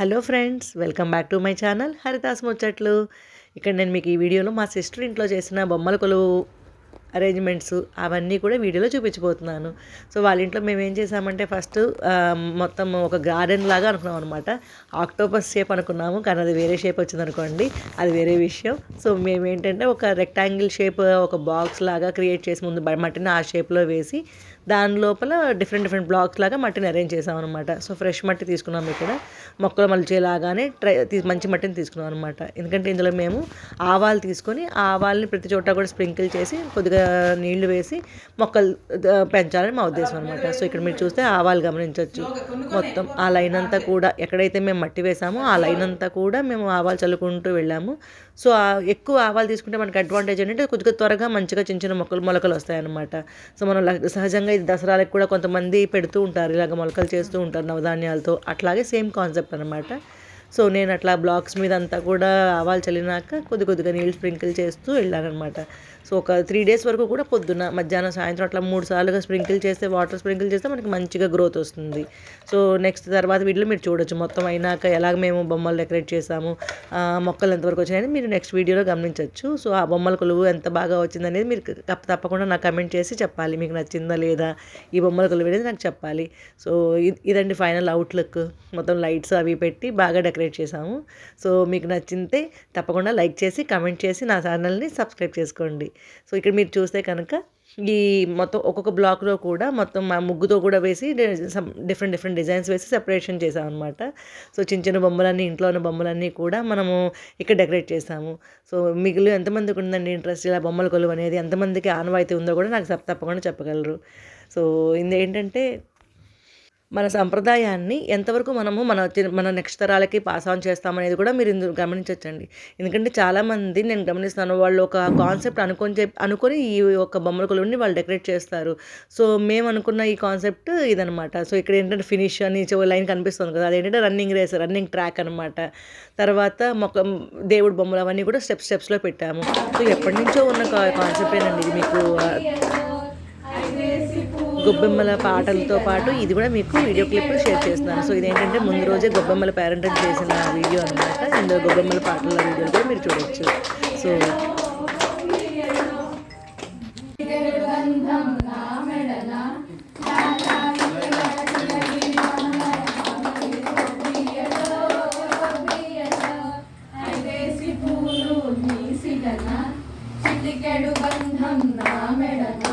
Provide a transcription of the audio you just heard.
Hello friends welcome back to my channel Haridas ముచ్చట్లు. ఇక్కడ నేను మీకు ఈ వీడియోలో మా సిస్టర్ ఇంట్లో చేసిన బొమ్మల కొలువు. అరేంజ్మెంట్స్ అవన్నీ కూడా వీడియోలో చూపించబోతున్నాను. సో వాళ్ళ ఇంట్లో మేము ఏం చేసామంటే ఫస్ట్ మొత్తం ఒక గార్డెన్ లాగా అనుకున్నాం అనమాట ఆక్టోపస్ షేప్ అనుకున్నాము కానీ అది వేరే షేప్ వచ్చింది అనుకోండి అది వేరే విషయం. సో మేము ఏంటంటే ఒక రెక్టాంగిల్ షేప్ ఒక బాక్స్ లాగా క్రియేట్ చేసి ముందు మట్టిని ఆ షేప్లో వేసి దాని లోపల డిఫరెంట్ డిఫరెంట్ బ్లాక్స్ లాగా మట్టిని అరేంజ్ చేసాం అనమాట సో ఫ్రెష్ మట్టి తీసుకున్నాం ఇక్కడ. మొక్కలు మలిచేలాగానే ట్రై మంచి మట్టిని తీసుకున్నాం అనమాట ఎందుకంటే ఇందులో మేము ఆవాలు తీసుకొని ఆవాల్ని ప్రతి చోట కూడా స్ప్రింకిల్ చేసి కొద్దిగా నీళ్ళు వేసి మొక్కలు పెంచాలని మా ఉద్దేశం అనమాట సో ఇక్కడ మీరు చూస్తే ఆవాలు గమనించవచ్చు మొత్తం ఆ లైన్ అంతా కూడా ఎక్కడైతే మేము మట్టి వేసామో ఆ లైన్ అంతా కూడా మేము ఆవాలు చల్లుకుంటూ వెళ్ళాము. సో ఎక్కువ ఆవాలు తీసుకుంటే మనకి అడ్వాంటేజ్ ఏంటంటే కొద్దిగా త్వరగా మంచిగా చిన్న చిన్న మొక్కలు మొలకలు వస్తాయన్నమాట. సో మనం సహజంగా ఇది దసరాలకు కూడా కొంతమంది పెడుతూ ఉంటారు. ఇలాగ మొలకలు చేస్తూ ఉంటారు నవధాన్యాలతో. అట్లాగే సేమ్ కాన్సెప్ట్ అనమాట సో నేను అట్లా బ్లాక్స్ మీద అంతా కూడా ఆవాలు చల్లినాక కొద్ది కొద్దిగా నీళ్ళు స్ప్రింకిల్ చేస్తూ వెళ్ళానమాట సో ఒక త్రీ డేస్ వరకు కూడా పొద్దున్న మధ్యాహ్నం సాయంత్రం అట్లా మూడు సార్లుగా స్ప్రింకిల్ చేస్తే వాటర్ స్ప్రింకిల్ చేస్తే మనకి మంచిగా గ్రోత్ వస్తుంది. సో నెక్స్ట్ తర్వాత వీటిలో మీరు చూడొచ్చు. మొత్తం అయినాక ఎలాగ మేము బొమ్మలు డెకరేట్ చేసాము మొక్కలు ఎంతవరకు వచ్చినాయని మీరు నెక్స్ట్ వీడియోలో గమనించవచ్చు సో ఆ బొమ్మల కొలువు ఎంత బాగా వచ్చిందనేది మీరు తప్ప- తప్పకుండా నాకు కమెంట్ చేసి చెప్పాలి. మీకు నచ్చిందా లేదా ఈ బొమ్మల కొలువు అనేది నాకు చెప్పాలి. సో ఇదండి ఫైనల్ అవుట్లుక్. మొత్తం లైట్స్ అవి పెట్టి బాగా డెకరేట్ డెకరేట్ చేసాము సో మీకు నచ్చితే తప్పకుండా లైక్ చేసి కమెంట్ చేసి నా ఛానల్ని సబ్స్క్రైబ్ చేసుకోండి. సో ఇక్కడ మీరు చూస్తే కనుక ఈ మొత్తం ఒక్కొక్క బ్లాక్లో కూడా మొత్తం మా ముగ్గుతో కూడా వేసి డిఫరెంట్ డిఫరెంట్ డిజైన్స్ వేసి సెపరేషన్ చేసాం అనమాట సో చిన్న చిన్న బొమ్మలన్నీ ఇంట్లో ఉన్న బొమ్మలన్నీ కూడా మనము ఇక్కడ డెకరేట్ చేసాము సో మిగిలిన ఎంతమందికి ఉందండి ఇంట్రెస్ట్? ఇలా బొమ్మల కొలువు అనేది ఎంతమందికి ఆనవాయితీ ఉందో కూడా నాకు తప్పకుండా చెప్పగలరు. సో ఇది ఏంటంటే మన సంప్రదాయాన్ని ఎంతవరకు మనము మన మన నెక్స్ట్ తరాలకి పాస్ ఆన్ చేస్తామనేది కూడా మీరు ఇందులో గమనించవచ్చండి ఎందుకంటే చాలామంది నేను గమనిస్తాను వాళ్ళు ఒక కాన్సెప్ట్ అనుకొని చెప్పి అనుకొని ఈ ఒక బొమ్మల కొలువుని వాళ్ళు డెకరేట్ చేస్తారు. సో మేము అనుకున్న ఈ కాన్సెప్ట్ ఇదనమాట సో ఇక్కడ ఏంటంటే ఫినిష్ అని లైన్ కనిపిస్తుంది కదా అదేంటంటే రన్నింగ్ రేస్ రన్నింగ్ ట్రాక్ అనమాట తర్వాత మొక్క దేవుడు బొమ్మలు అవన్నీ కూడా స్టెప్స్ స్టెప్స్లో పెట్టాము. సో ఎప్పటి నుంచో ఉన్న కాన్సెప్టేనండి ఇది మీకు గొబ్బెమ్మల పాటలతో పాటు ఇది కూడా మీకు వీడియో క్లిప్ షేర్ చేస్తున్నాను. సో ఇదేంటంటే ముందు రోజే గొబ్బెమ్మల పేరెంటం చేసిన వీడియో అనమాట ఇందులో గొబ్బెమ్మల పాటల వీడియోలు కూడా మీరు చూడవచ్చు సో చిటికెడు బంధం నా మెడన